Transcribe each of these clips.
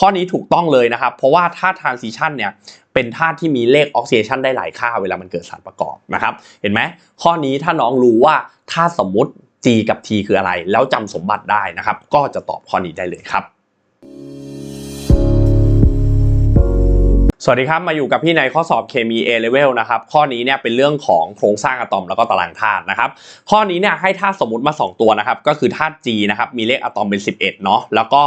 ข้อนี้ถูกต้องเลยนะครับ เพราะว่าธาตุทรานซิชันเนี่ยเป็นธาตุที่มีเลขออกซิเดชันได้หลายค่าเวลามันเกิดสารประกอบนะครับ เห็นไหมข้อนี้ถ้าน้องรู้ว่าถ้าสมมติ G กับ T คืออะไร แล้วจำสมบัติได้นะครับ ก็จะตอบข้อนี้ได้เลยครับ สวัสดีครับ มาอยู่กับพี่ในข้อสอบเคมี A level นะครับ ข้อนี้เนี่ยเป็นเรื่องของโครงสร้างอะตอมแล้วก็ตารางธาตุนะครับ ข้อนี้เนี่ยให้ธาตุสมมติมา 2 ตัวนะครับ ก็คือธาตุ G นะครับ มีเลขอะตอมเป็น 11 เนาะ แล้วก็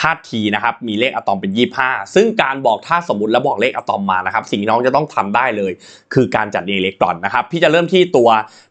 ธาตุ T นะครับ มีเลขอะตอมเป็น 25 ซึ่งการบอกธาตุสมมติแล้วบอกเลขอะตอมมานะครับ สิ่งที่น้องจะต้องทำได้เลย คือการจัดเรียงอิเล็กตรอนนะครับ พี่จะเริ่มที่ตัว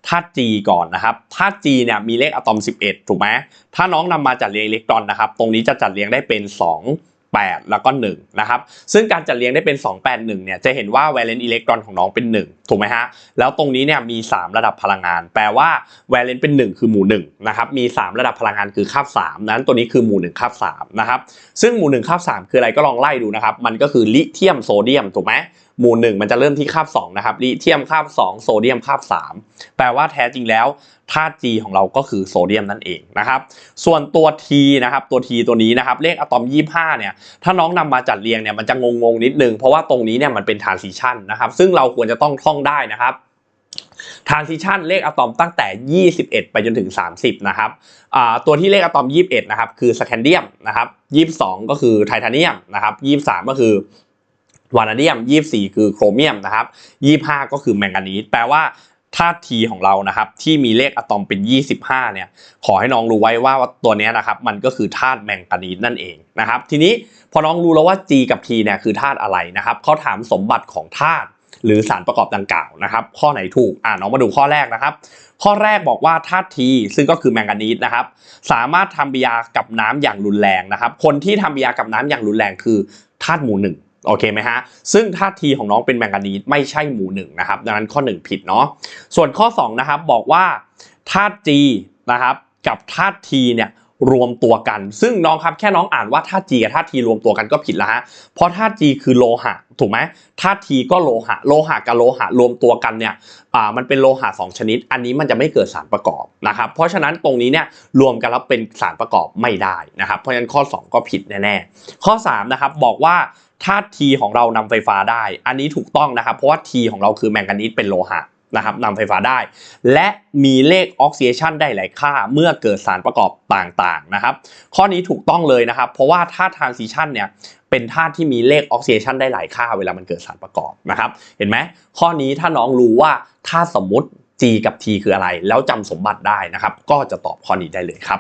ธาตุ G ก่อนนะครับ ธาตุ G เนี่ยมีเลขอะตอม 11 ถูกไหมถ้าน้องนำมาจัดเรียงอิเล็กตรอนนะครับ ตรงนี้จะจัดเรียงได้เป็น 2 8 แล้วก็1นะครับซึ่งการจัดเรียงได้เป็น 2 8 1เนี่ยจะเห็นว่า valence electron ของน้องเป็น 1 ถูกไหมฮะแล้วตรงนี้เนี่ยมี 3 ระดับพลังงาน แปลว่า valence เป็น 1 คือหมู่1นะครับมี 3 ระดับพลังงานคือคาบ3นั้นตัวนี้คือหมู่1คาบ3นะครับซึ่งหมู่1คาบ3คืออะไรก็ลองไล่ดูนะครับมันก็คือลิเธียมโซเดียมถูกไหมหมู่1มันจะเริ่มที่คาบ2นะครับลิเธียมคาบ 2 โซเดียมคาบ 3 แปลว่าแท้จริงแล้วธาตุ G ของเราก็คือโซเดียมนั่นเองนะครับ ส่วนตัว T นะครับตัว T ตัวนี้นะครับเลขอะตอม 25 เนี่ยถ้าน้องนำมาจัดเรียงเนี่ยมันจะงงๆนิดนึงเพราะว่าตรงนี้เนี่ยมันเป็น transition นะครับ ซึ่งเราควรจะต้องท่องได้นะครับ transition เลขอะตอมตั้งแต่ 21 ไปจนถึง 30 นะครับตัวที่เลขอะตอม 21 นะครับ คือสแคนเดียมนะครับ 22 ก็คือไทเทเนียมนะครับ 23 ก็คือ วานาเดียม 24 คือโครเมียมนะครับ 25 ก็คือแมงกานีสแปลว่าธาตุ T ของเรานะครับที่มีเลขอะตอมเป็น 25 เนี่ยขอให้น้องรู้ไว้ว่าตัวนี้นะครับมันก็คือธาตุแมงกานีสนั่นเองนะครับทีนี้พอน้องรู้แล้วว่า G กับ T เนี่ยคือธาตุอะไรนะครับเขาถามสมบัติของธาตุหรือสารประกอบดังกล่าวนะครับข้อไหนถูกอ่าน้องมาดูข้อแรกนะครับ ข้อแรกบอกว่าธาตุ T ซึ่งก็คือแมงกานีสนะครับสามารถทำปฏิกิริยากับน้ำอย่างรุนแรงนะครับคนที่ทำปฏิกิริยากับน้ำอย่างรุนแรงคือธาตุหมู่หนึ่ง โอเคไหมฮะ ซึ่งธาตุทีของน้องเป็นแมงกานีสไม่ใช่หมู่หนึ่งนะครับ ดังนั้นข้อ 1 ผิดเนาะ ส่วนข้อ2นะครับบอกว่าธาตุ G นะครับกับธาตุ T เนี่ยรวมตัวกัน ซึ่งน้องครับแค่น้องอ่านว่าธาตุ G กับธาตุ T รวมตัวกันก็ผิดแล้วฮะ เพราะธาตุ G คือโลหะถูกไหมธาตุ T ก็โลหะ โลหะกับโลหะรวมตัวกันเนี่ยอ่ามันเป็นโลหะ2ชนิด อันนี้มันจะไม่เกิดสารประกอบนะครับ เพราะฉะนั้นตรงนี้เนี่ยรวมกันแล้วเป็นสารประกอบไม่ได้นะครับ เพราะฉะนั้นข้อ 2 ก็ผิดแน่ๆข้อ3นะครับบอกว่า ธาตุ T ของเรานำไฟฟ้าได้ อันนี้ถูกต้องนะครับ เพราะว่า T ของเราคือแมงกานีสเป็นโลหะนะครับนำไฟฟ้าได้ และมีเลขออกซิเดชันได้หลายค่าเมื่อเกิดสารประกอบต่างๆนะครับ ข้อนี้ถูกต้องเลยนะครับ เพราะว่าธาตุ transition เนี่ยเป็นธาตุที่มีเลขออกซิเดชันได้หลายค่าเวลามันเกิดสารประกอบนะครับ เห็นไหมข้อนี้ถ้าน้องรู้ว่าถ้าสมมติ G กับ T คืออะไร แล้วจำสมบัติได้นะครับ ก็จะตอบข้อนี้ได้เลยครับ